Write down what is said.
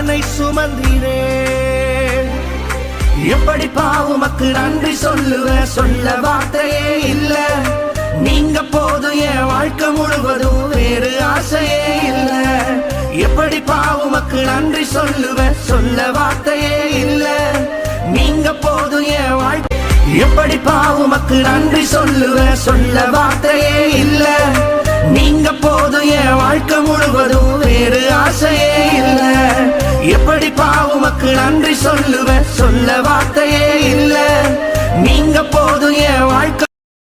என்னை சுமந்தீரே. எப்படி பாவுமக்கு நன்றி சொல்லுவ சொல்ல வார்த்தையே இல்ல. நீங்க போதும் என் வாழ்க்கை முழுவதும் வேறு ஆசையே இல்ல. எப்படி பாவுமக்கு நன்றி சொல்லுவ சொல்ல வார்த்தையே இல்ல. நீங்க போதும் என் வாழ்க்கை எப்படி பாவுமக்கு நன்றி சொல்லுவ சொல்ல வார்த்தையே இல்லை. எப்படி பாவுமக்கு நன்றி சொல்லுவ? சொல்ல வார்த்தையே இல்ல. நீங்க போதும் என் வாழ்க்கை